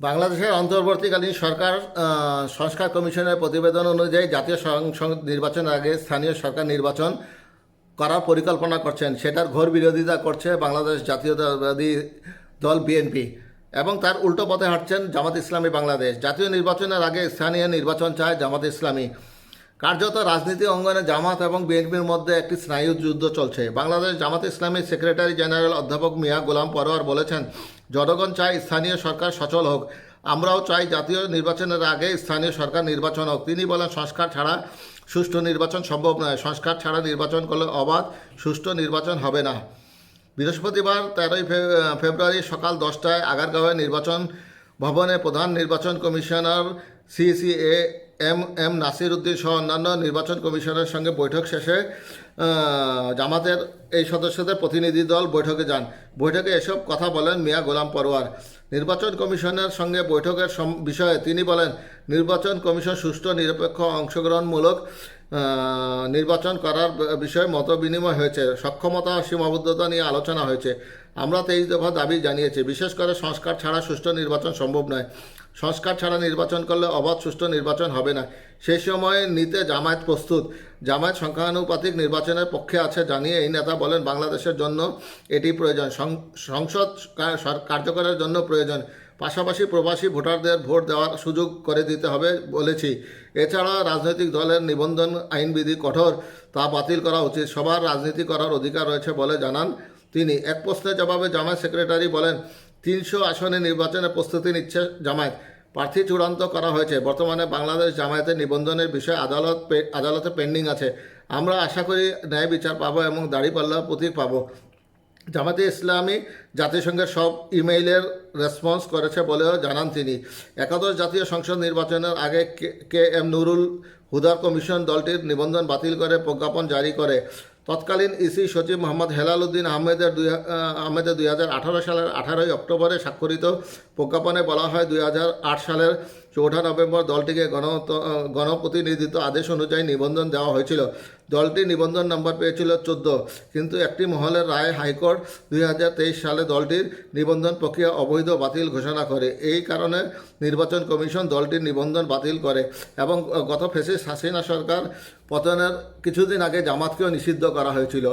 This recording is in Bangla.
বাংলাদেশের অন্তর্বর্তীকালীন সরকার সংস্কার কমিশনের প্রতিবেদন অনুযায়ী জাতীয় সংসদ নির্বাচনের আগে স্থানীয় সরকার নির্বাচন করার পরিকল্পনা করছেন। সেটার ঘোর বিরোধিতা করছে বাংলাদেশ জাতীয়তাবাদী দল বিএনপি এবং তার উল্টো পথে হাঁটছেন জামাত ইসলামী বাংলাদেশ। জাতীয় নির্বাচনের আগে স্থানীয় নির্বাচন চায় জামাত ইসলামী। কার্যত রাজনীতি অঙ্গনে জামাত এবং বিএনপির মধ্যে একটি স্নায়ু যুদ্ধ চলছে। বাংলাদেশ জামাত ইসলামী সেক্রেটারি জেনারেল অধ্যাপক মিয়া গোলাম পরোয়ার বলেছেন, জনগণ চায় স্থানীয় সরকার সচল হোক, আমরাও চাই জাতীয় নির্বাচনের আগে স্থানীয় সরকার নির্বাচন হোক। তিনি বলেন, সংস্কার ছাড়া সুষ্ঠু নির্বাচন সম্ভব নয়। সংস্কার ছাড়া নির্বাচন করলে অবাধ, সুষ্ঠু নির্বাচন হবে না। বৃহস্পতিবার তেরোই ফেব্রুয়ারি সকাল দশটায় আগারগাঁওয়ে নির্বাচন ভবনে প্রধান নির্বাচন commissioner CCA M M Nasir Uddin সহ অন্যান্য নির্বাচন কমিশনের সঙ্গে বৈঠক শেষে জামাতের এই সদস্যদের প্রতিনিধি দল বৈঠকে যান। বৈঠকে এসব কথা বলেন মিয়া গোলাম পরোয়ার। নির্বাচন কমিশনের সঙ্গে বৈঠকের বিষয়ে তিনি বলেন, নির্বাচন কমিশন সুষ্ঠু, নিরপেক্ষ, অংশগ্রহণমূলক নির্বাচন করার বিষয়ে মত বিনিময় হয়েছে। সক্ষমতা, সীমাবদ্ধতা নিয়ে আলোচনা হয়েছে। আমরা তেইশ দফা দাবি জানিয়েছি। বিশেষ করে সংস্কার ছাড়া সুষ্ঠু নির্বাচন সম্ভব নয়। সংস্কার ছাড়া নির্বাচন করলে অবাধ সুষ্ঠু নির্বাচন হবে না। সেই সময় নিতে জামায়াত প্রস্তুত। জামায়াত সংখ্যানুপাতিক নির্বাচনের পক্ষে আছে জানিয়ে এই নেতা বলেন, বাংলাদেশের জন্য এটি প্রয়োজন। সংসদ কার্যকরের জন্য প্রয়োজন। পাশাপাশি প্রবাসী ভোটারদের ভোট দেওয়ার সুযোগ করে দিতে হবে বলেছি। এছাড়া রাজনৈতিক দলের নিবন্ধন আইনবিধি কঠোর, তা বাতিল করা উচিত। সবার রাজনীতি করার অধিকার রয়েছে বলে জানান তিনি। এক প্রশ্নের জবাবে জামায়াত সেক্রেটারি বলেন তিনশো আসনে নির্বাচনের প্রস্তুতি নিচ্ছে জামায়াত। প্রার্থী চূড়ান্ত করা হয়েছে। বর্তমানে বাংলাদেশ জামায়াতের নিবন্ধনের বিষয়ে আদালত আদালতে পেন্ডিং আছে। আমরা আশা করি ন্যায় বিচার পাবো এবং দাড়িপাল্লা প্রতীক পাবো। জামাতে ইসলামী জাতিসংঘের সব ইমেইলের রেসপন্স করেছে বলেও জানান তিনি। একাদশ জাতীয় সংসদ নির্বাচনের আগে কে এম নুরুল হুদার কমিশন দলটির নিবন্ধন বাতিল করে প্রজ্ঞাপন জারি করে। তৎকালীন ইসি সচিব মোহাম্মদ হেলাল উদ্দিন আহমেদের দুই আহমেদের দুই হাজার আঠারো সালের আঠারোই অক্টোবরে স্বাক্ষরিত প্রজ্ঞাপনে বলা হয় দুই হাজার আট সালের চৌঠা নভেম্বর দলটিকে গণ, গণপ্রতিনিধিত্ব আদেশ অনুযায়ী নিবন্ধন দেওয়া হয়েছিল। দলটি নিবন্ধন নম্বর পেয়েছিল চোদ্দ। কিন্তু একটি মহলের রায় হাইকোর্ট দুই হাজার তেইশ সালে দলটির নিবন্ধন প্রক্রিয়া অবৈধ বাতিল ঘোষণা করে। এই কারণে নির্বাচন কমিশন দলটির নিবন্ধন বাতিল করে এবং গত ফেসিস হাসিনা সরকার পতনের কিছুদিন আগে জামাতকেও নিষিদ্ধ করা হয়েছিল।